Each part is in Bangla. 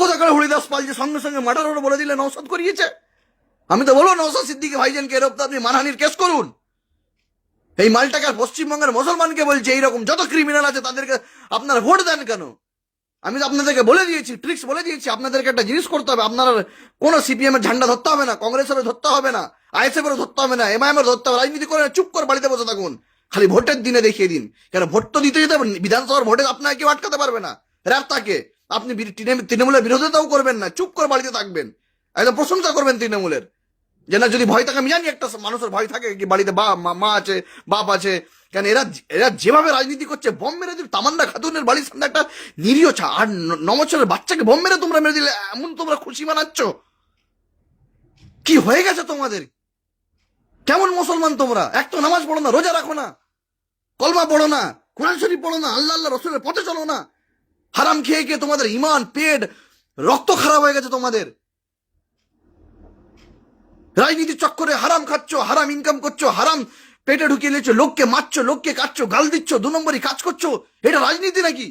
কোথাকার হরিদাস পাল যে সঙ্গে সঙ্গে মার্ডার ওরা বলে দিলে নৌসাদ করিয়েছে। আমি তো বলব নৌসাদ সিদ্দিকি ভাইজানকে এরকম আপনি মানহানির কেস করুন। এই মালটাকে আর পশ্চিমবঙ্গের মুসলমানকে বলছে এইরকম যত ক্রিমিনাল আছে তাদেরকে আপনারা ভোট দেন কেন? আমি তো আপনাদেরকে বলে দিয়েছি ট্রিক্স বলে দিয়েছি, আপনাদেরকে একটা জিনিস করতে হবে। আপনারা কোনো সিপিএম এর ঝান্ডা ধরতে হবে না কংগ্রেসেরও ধরতে হবে না আইএসএফ এরও ধরতে হবে না এমআইএম এর ধরতে হবে রাজনীতি করে চুপ করে বাড়িতে বসে থাকুন। খালি ভোটের দিনে দেখিয়ে দিন। কেন ভোট তো দিতে যেতে হবে, বিধানসভার ভোটে আপনাকে কেউ আটকাতে পারবে না। র্যাব তাকে আপনি তৃণমূলের বিরোধিতাও করবেন না। চুপ করে বাড়িতে থাকবেন। একদম প্রশংসা করবেন তৃণমূলের। যে না, যদি ভয় থাকে, আমি জানি একটা মানুষের ভয় থাকে কি বাড়িতে বা মা- আছে, বাপ আছে। কেন এরা এরা যেভাবে রাজনীতি করছে, বম মেরে দিল তামান্না খাতুনের বাড়ির সামনে একটা নিরীহ ছা আর ন বছরের বাচ্চাকে বম মেরে তোমরা মেরে দিলে, এমন তোমরা খুশি মানাচ্ছ? কি হয়ে গেছে তোমাদের? কেমন মুসলমান তোমরা? এক তো নামাজ পড়ো না, রোজা রাখো না। কলমা পড়ো না, কোরআন শরীফ পড়ো না, আল্লাহ আল্লাহ রসুলের পথে চলো না। হারাম খেয়ে খেয়ে তোমাদের ইমান পেট, রক্ত খারাপ হয়ে গেছে তোমাদের। রাজনীতির চক্করে হারাম খাচ্ছ, হারাম ইনকাম করছ, হারাম পেটে ঢুকিয়ে নিচ্ছ লোককে মারছো, লোককে কাটছো, গাল দিচ্ছ, দু নম্বরই কাজ করছ, এটা রাজনীতি নাকি?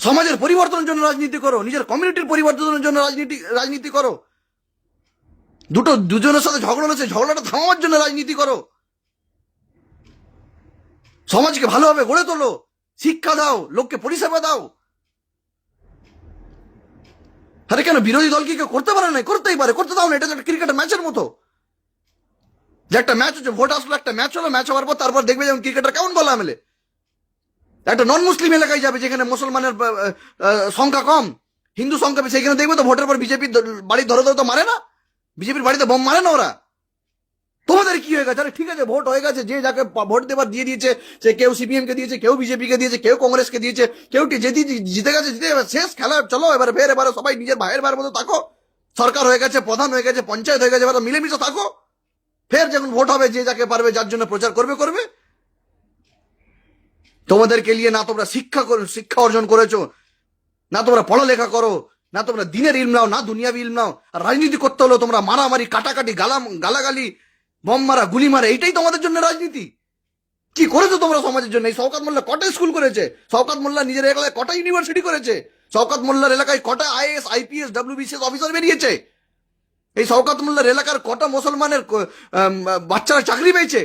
সমাজের পরিবর্তনের জন্য রাজনীতি করো, নিজের কমিউনিটির পরিবর্তনের জন্য রাজনীতি রাজনীতি করো। দুটো, দুজনের সাথে ঝগড়া হয়েছে ঝগড়াটা থামাবার জন্য রাজনীতি করো। সমাজকে ভালোভাবে গড়ে তোলো। শিক্ষা দাও, লোককে পরিষেবা দাও। আরে কেন বিরোধী দল কি কেউ করতে পারে না করতেই পারে, করতে দাও না, এটা একটা ক্রিকেটের ম্যাচের মতো। যে একটা ম্যাচ হচ্ছে ভোট আসলো, একটা ম্যাচ হলো ম্যাচ হওয়ার পর তারপর দেখবে যেমন ক্রিকেটার কেমন বলা মেলে। একটা নন মুসলিম এলাকায় যাবে, যেখানে মুসলমানের সংখ্যা কম, হিন্দু সংখ্যা সেখানে দেখবে তো ভোটের পর বিজেপির বাড়ি ধরে ধরে তো মারে না। বিজেপির বাড়িতে বোম মারে না ওরা। তোমাদের কি হয়ে গেছে? আরে ঠিক আছে, ভোট হয়ে গেছে, যে যাকে ভোট দেবার দিয়ে দিয়েছে, সে কেউ সিপিএম কে দিয়েছে, কেউ বিজেপি কে দিয়েছে, কেউ কংগ্রেসকে দিয়েছে, কেউ টি- জিতে গেছে, জিতে শেষ খেলা, চলো, এবারে ফের, এবারে সবাই নিজের ভাইয়ের ভাইয়ের মতো থাকো। সরকার হয়ে গেছে, প্রধান হয়ে গেছে, পঞ্চায়েত হয়ে গেছে, এবার মিলেমিশে থাকো। ফের যখন ভোট হবে, যে যাকে পারবে, যার জন্য প্রচার করবে করবে। তোমাদেরকে নিয়ে না তোমরা শিক্ষা শিক্ষা অর্জন করেছ, না তোমরা পড়ালেখা করো, না তোমরা দিনের ইলম নাও, না দুনিয়াবি ইলম নাও। আর রাজনীতি করতে হলো তোমরা মারামারি, কাটাকাটি, গালাম গালাগালি বম মারা, গুলি মারা, এইটাই তোমাদের জন্য রাজনীতি। কি করেছ তোমরা সমাজের জন্য? এই শওকাত মোল্লা কটা স্কুল করেছে? শওকাত মোল্লা নিজের এলাকায় কটা ইউনিভার্সিটি করেছে? শওকাত মোল্লার এলাকায় কটা আইএস আইপিএস ডাব্লিউবিসিএস অফিসার বেরিয়েছে? এই শওকাত মোল্লার এলাকার কটা মুসলমানের বাচ্চারা চাকরি পেয়েছে?